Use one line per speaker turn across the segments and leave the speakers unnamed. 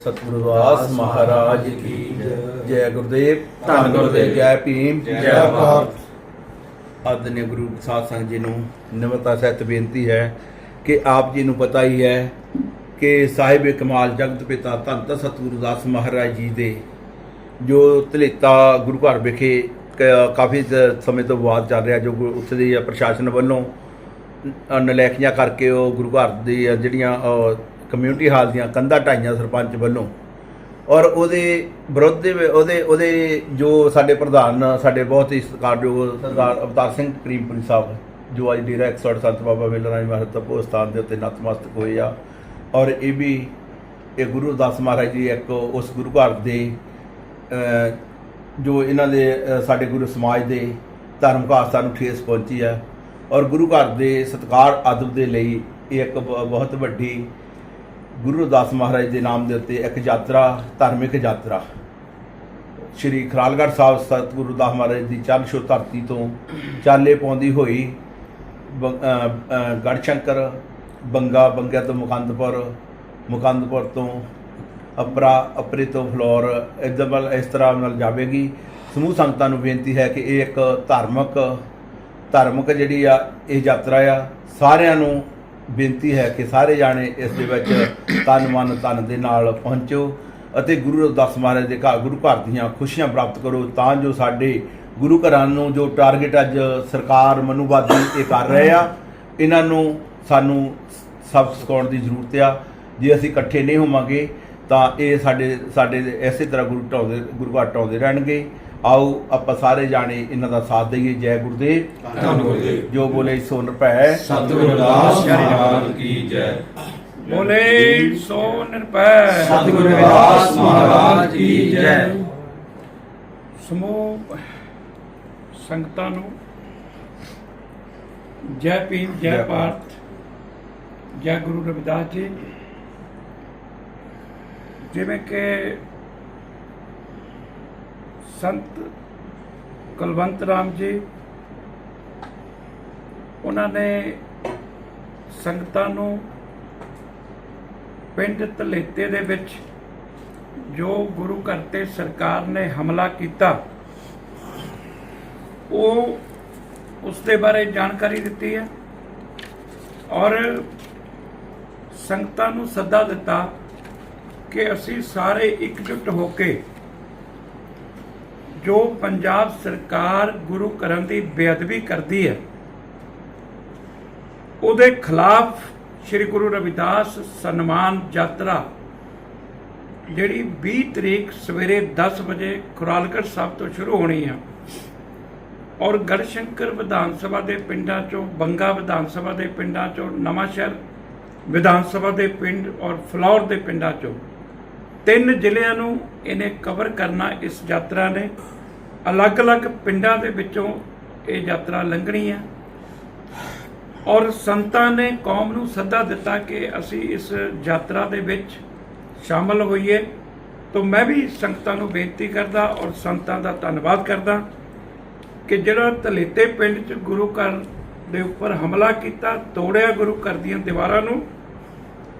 ਸਤਿਗੁਰੂ ਰਵਾਸ ਮਹਾਰਾਜ ਕੀ ਜੈ ਗੁਰਦੇਵ
ਧੰਨ ਗੁਰਦੇਵ।
ਜੈ ਭੀਮ
ਜੈ ਭਾਰਤ।
ਆਦਰਣੀ ਗੁਰੂ ਸਾਧ ਸੰਗਤ ਜੀ ਨੂੰ ਨਿਮਰਤਾ ਸਹਿਤ ਬੇਨਤੀ ਹੈ ਕਿ ਆਪ ਜੀ ਨੂੰ ਪਤਾ ਹੀ ਹੈ ਕਿ ਸਾਹਿਬ ਕਮਾਲ ਜਗਤ ਪਿਤਾ ਧੰਨ ਧੰਨ ਸਤਿਗੁਰੂ ਦਾਸ ਮਹਾਰਾਜ ਜੀ ਦੇ ਜੋ ਧਲੇਤਾ ਗੁਰੂ ਘਰ ਵਿਖੇ ਕਾਫੀ ਸਮੇਂ ਤੋਂ ਵਿਵਾਦ ਚੱਲ ਰਿਹਾ ਜੋ ਉੱਥੇ ਦੀ ਪ੍ਰਸ਼ਾਸਨ ਵੱਲੋਂ ਅ, ਨਲਾਇਕੀਆਂ ਕਰਕੇ ਉਹ ਗੁਰੂ ਘਰ ਦੀ ਜਿਹੜੀਆਂ ਕਮਿਊਨਿਟੀ ਹਾਲ ਦੀਆਂ ਕੰਧਾਂ ਢਾਈਆਂ ਸਰਪੰਚ ਵੱਲੋਂ। ਔਰ ਉਹਦੇ ਵਿਰੁੱਧ ਦੇ ਉਹਦੇ ਉਹਦੇ ਜੋ ਸਾਡੇ ਪ੍ਰਧਾਨ, ਸਾਡੇ ਬਹੁਤ ਹੀ ਸਤਿਕਾਰਯੋਗ ਸਰਦਾਰ ਅਵਤਾਰ ਸਿੰਘ ਕਰੀਮਪੁਰੀ ਸਾਹਿਬ, ਜੋ ਅੱਜ ਡੇਰਾ 108 ਸੰਤ ਬਾਬਾ ਵੇਲਾ ਰਾਜ ਮਹਾਰਾਜ ਤਪੋ ਸਥਾਨ ਦੇ ਉੱਤੇ ਨਤਮਸਤਕ ਹੋਏ ਆ। ਔਰ ਇਹ ਵੀ ਇਹ ਗੁਰੂ ਦਾਸ ਮਹਾਰਾਜ ਜੀ ਇੱਕ ਉਸ ਗੁਰੂ ਘਰ ਦੇ ਜੋ ਇਹਨਾਂ ਦੇ ਸਾਡੇ ਗੁਰੂ ਸਮਾਜ ਦੇ ਧਰਮ ਆਸਥਾ ਨੂੰ ਠੇਸ ਪਹੁੰਚੀ ਆ। ਔਰ ਗੁਰੂ ਘਰ ਦੇ ਸਤਕਾਰ ਆਦਬ ਦੇ ਲਈ ਇਹ ਇੱਕ ਬ- ਬਹੁਤ ਵੱਡੀ ਗੁਰੂ ਰਵਿਦਾਸ ਮਹਾਰਾਜ ਦੇ ਨਾਮ ਦੇ ਉੱਤੇ ਇੱਕ ਯਾਤਰਾ ਧਾਰਮਿਕ ਯਾਤਰਾ। ਸ਼੍ਰੀ ਖਰਾਲਗੜ੍ਹ ਸਾਹਿਬ ਸਤਿਗੁਰੂ ਰਵਿਦਾਸ ਮਹਾਰਾਜ ਦੀ ਚਰਨ ਛੋਹ ਧਰਤੀ ਤੋਂ ਚਾਲੇ ਪਾਉਂਦੀ ਹੋਈ ਗੜਸ਼ੰਕਰ ਅ, ਬੰਗਾ ਬੰਗਿਆ ਤੋਂ ਮੁਕੰਦਪੁਰ ਮੁਕੰਦਪੁਰ ਤੋਂ ਅਪਰਾ ਅਪਰੇ ਤੋਂ ਫਲੋਰ ਇਦਾਂ ਵੱਲ ਇਸ ਤਰ੍ਹਾਂ ਨਾਲ ਜਾਵੇਗੀ। ਸਮੂਹ ਸੰਗਤਾਂ ਨੂੰ ਬੇਨਤੀ ਹੈ ਕਿ ਇਹ ਇੱਕ ਧਾਰਮਿਕ ਧਾਰਮਿਕ ਜਿਹੜੀ ਆ ਇਹ ਯਾਤਰਾ ਆ। ਸਾਰਿਆਂ ਨੂੰ ਬੇਨਤੀ ਹੈ ਕਿ ਸਾਰੇ ਜਾਣੇ ਇਸ ਦੇ ਵਿੱਚ ਤਨ ਮਨ ਧਨ ਦੇ ਨਾਲ ਪਹੁੰਚੋ ਅਤੇ ਗੁਰੂ ਰਵਿਦਾਸ ਮਹਾਰਾਜ ਦੇ ਘਰ, ਗੁਰੂ ਘਰ ਦੀਆਂ ਖੁਸ਼ੀਆਂ ਪ੍ਰਾਪਤ ਕਰੋ, ਤਾਂ ਜੋ ਸਾਡੇ ਗੁਰੂ ਘਰਾਂ ਨੂੰ ਜੋ ਟਾਰਗੇਟ ਅੱਜ ਸਰਕਾਰ ਮਨੁਵਾਦੀ ਇਹ ਕਰ ਰਹੇ ਆ, ਇਹਨਾਂ ਨੂੰ ਸਾਨੂੰ ਸਬਕ ਸਿਖਾਉਣ ਦੀ ਜ਼ਰੂਰਤ ਆ। ਜੇ ਅਸੀਂ ਇਕੱਠੇ ਨਹੀਂ ਹੋਵਾਂਗੇ, ਤਾਂ ਇਹ ਸਾਡੇ ਸਾਡੇ ਇਸੇ ਤਰ੍ਹਾਂ ਗੁਰੂ ਢਾਉਂਦੇ ਗੁਰੂ ਘਰ ਢਾਉਂਦੇ ਰਹਿਣਗੇ। ਆਓ ਆਪਾਂ ਸਾਰੇ ਜਾਣੇ ਇਹਨਾਂ ਦਾ ਸਾਥ ਦਈਏ। ਜੈ ਗੁਰਦੇਵ।
ਧੰਨ ਗੁਰਦੇਵ।
ਜੋ ਬੋਲੇ ਸੋ ਨਿਰਭੈ।
ਸਤਿਗੁਰੂ ਦਾਸ ਮਹਾਰਾਜ ਕੀ ਜੈ।
ਬੋਲੇ ਸੋ ਨਿਰਭੈ।
ਸਤਿਗੁਰੂ ਰਵਿਦਾਸ ਮਹਾਰਾਜ ਕੀ ਜੈ।
ਸਮੂਹ ਸੰਗਤਾਂ ਨੂੰ ਜੈ ਭੀਮ ਜੈ
ਜੈ
ਭਾਰਤ ਜੈ ਗੁਰੂ ਰਵਿਦਾਸ ਜੀ। ਜਿਵੇਂ ਕਿ ਸੰਤ ਕੁਲਵੰਤ ਰਾਮ ਜੀ, ਉਹਨਾਂ ਨੇ ਸੰਗਤਾਂ ਨੂੰ ਪਿੰਡ ਧਲੇਤੇ ਦੇ ਵਿੱਚ ਜੋ ਗੁਰੂ ਘਰ ਤੇ ਸਰਕਾਰ ਨੇ ਹਮਲਾ ਕੀਤਾ, ਉਹ ਉਸ ਦੇ ਬਾਰੇ ਜਾਣਕਾਰੀ ਦਿੱਤੀ ਹੈ ਔਰ ਸੰਗਤਾਂ ਨੂੰ ਸੱਦਾ ਦਿੱਤਾ ਕਿ ਅਸੀਂ ਸਾਰੇ ਇਕਜੁੱਟ ਹੋ ਕੇ ਜੋ ਪੰਜਾਬ ਸਰਕਾਰ ਗੁਰੂ ਘਰਾਂ ਦੀ ਬੇਅਦਬੀ ਕਰਦੀ ਹੈ, ਉਹਦੇ ਖਿਲਾਫ ਸ੍ਰੀ ਗੁਰੂ ਰਵਿਦਾਸ ਸਨਮਾਨ ਯਾਤਰਾ ਜਿਹੜੀ 20 ਤਰੀਕ ਸਵੇਰੇ 10 ਵਜੇ ਖੁਰਾਲਗੜ੍ਹ ਸਾਹਿਬ ਤੋਂ ਸ਼ੁਰੂ ਹੋਣੀ ਆ, ਔਰ ਗੜਸ਼ੰਕਰ ਵਿਧਾਨ ਸਭਾ ਦੇ ਪਿੰਡਾਂ ਚੋਂ, ਬੰਗਾ ਵਿਧਾਨ ਸਭਾ ਦੇ ਪਿੰਡਾਂ ਚੋਂ, ਨਵਾਂਸ਼ਹਿਰ ਵਿਧਾਨ ਸਭਾ ਦੇ ਪਿੰਡ ਔਰ ਫਲੌਰ ਦੇ ਪਿੰਡਾਂ ਚੋਂ ਤਿੰਨ ਜ਼ਿਲ੍ਹਿਆਂ ਨੂੰ ਇਹਨੇ ਕਵਰ ਕਰਨਾ ਇਸ ਯਾਤਰਾ ਨੇ। ਅਲੱਗ-ਅਲੱਗ ਪਿੰਡਾਂ ਦੇ ਵਿੱਚੋਂ ਇਹ ਯਾਤਰਾ ਲੰਘਣੀ ਹੈ ਔਰ ਸੰਤਾਂ ਨੇ ਕੌਮ ਨੂੰ ਸੱਦਾ ਦਿੱਤਾ ਕਿ ਅਸੀਂ ਇਸ ਯਾਤਰਾ ਦੇ ਵਿੱਚ ਸ਼ਾਮਲ ਹੋਈਏ। ਤਾਂ ਮੈਂ ਵੀ ਸੰਗਤਾਂ ਨੂੰ ਬੇਨਤੀ ਕਰਦਾ ਔਰ ਸੰਤਾਂ ਦਾ ਧੰਨਵਾਦ ਕਰਦਾ ਕਿ ਜਿਹੜਾ ਧਲੇਤੇ ਪਿੰਡ 'ਚ ਗੁਰੂ ਘਰ ਦੇ ਉੱਪਰ ਹਮਲਾ ਕੀਤਾ, ਤੋੜਿਆ ਗੁਰੂ ਘਰ ਦੀਆਂ ਦੀਵਾਰਾਂ ਨੂੰ,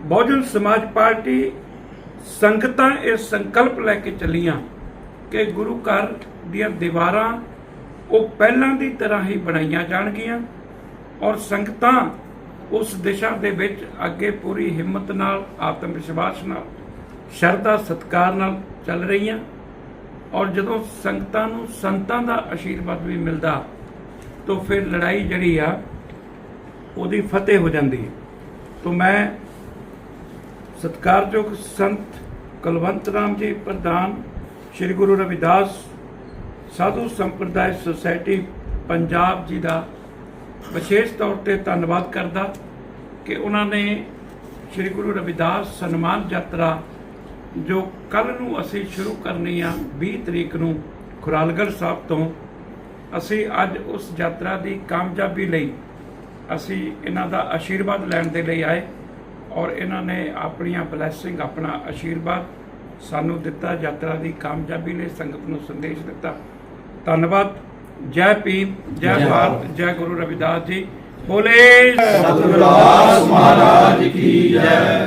ਬਹੁਜਨ ਸਮਾਜ ਪਾਰਟੀ ਸੰਗਤਾਂ ਇਹ ਸੰਕਲਪ ਲੈ ਕੇ ਚੱਲੀਆਂ ਕਿ ਗੁਰੂ ਘਰ ਦੀਆਂ ਦੀਵਾਰਾਂ ਉਹ ਪਹਿਲਾਂ ਦੀ ਤਰ੍ਹਾਂ ਹੀ ਬਣਾਈਆਂ ਜਾਣਗੀਆਂ ਔਰ ਸੰਗਤਾਂ ਉਸ ਦਿਸ਼ਾ ਦੇ ਵਿੱਚ ਅੱਗੇ ਪੂਰੀ ਹਿੰਮਤ ਨਾਲ, ਆਤਮ ਵਿਸ਼ਵਾਸ ਨਾਲ, ਸ਼ਰਧਾ, ਸਤਕਾਰ ਨਾਲ ਚੱਲ ਰਹੀਆਂ ਔਰ ਜਦੋਂ ਸੰਗਤਾਂ ਨੂੰ ਸੰਤਾਂ ਦਾ ਆਸ਼ੀਰਵਾਦ ਵੀ ਮਿਲਦਾ ਤਾਂ ਫਿਰ ਲੜਾਈ ਜਿਹੜੀ ਆ ਉਹਦੀ ਫਤਿਹ ਹੋ ਜਾਂਦੀ ਹੈ। ਤਾਂ ਮੈਂ ਸਤਿਕਾਰਯੋਗ ਸੰਤ ਕੁਲਵੰਤ ਰਾਮ ਜੀ ਪ੍ਰਧਾਨ, ਸ੍ਰੀ ਗੁਰੂ ਰਵਿਦਾਸ ਸਾਧੂ ਸੰਪਰਦਾਇ ਸੁਸਾਇਟੀ ਪੰਜਾਬ ਜੀ ਦਾ ਵਿਸ਼ੇਸ਼ ਤੌਰ ਤੇ ਧੰਨਵਾਦ ਕਰਦਾ ਕਿ ਉਹਨਾਂ ਨੇ ਸ੍ਰੀ ਗੁਰੂ ਰਵਿਦਾਸ ਸਨਮਾਨ ਯਾਤਰਾ ਜੋ ਕੱਲ ਨੂੰ ਅਸੀਂ ਸ਼ੁਰੂ ਕਰਨੀ ਆ 20 ਤਰੀਕ ਨੂੰ ਖੁਰਾਲਗੜ੍ਹ ਸਾਹਿਬ ਤੋਂ, ਅਸੀਂ ਅੱਜ ਉਸ ਯਾਤਰਾ ਦੀ ਕਾਮਯਾਬੀ ਲਈ ਅਸੀਂ ਇਹਨਾਂ ਦਾ ਆਸ਼ੀਰਵਾਦ ਲੈਣ ਦੇ ਲਈ ਆਏ। ਔਰ ਇਹਨਾਂ ਨੇ ਆਪਣੀਆਂ ਬਲੇਸਿੰਗ ਆਪਣਾ ਆਸ਼ੀਰਵਾਦ ਸਾਨੂੰ ਦਿੱਤਾ ਯਾਤਰਾ ਦੀ ਕਾਮਯਾਬੀ ਲਈ ਸੰਗਤ ਨੂੰ ਸੰਦੇਸ਼ ਦਿੱਤਾ। ਧੰਨਵਾਦ। ਜੈ ਭੀਮ ਜੈ ਭਾਰਤ ਜੈ ਗੁਰੂ ਰਵਿਦਾਸ ਜੀ। ਬੋਲੇ
ਸਤਿਗੁਰੂ ਮਹਾਰਾਜ ਕੀ ਜੈ।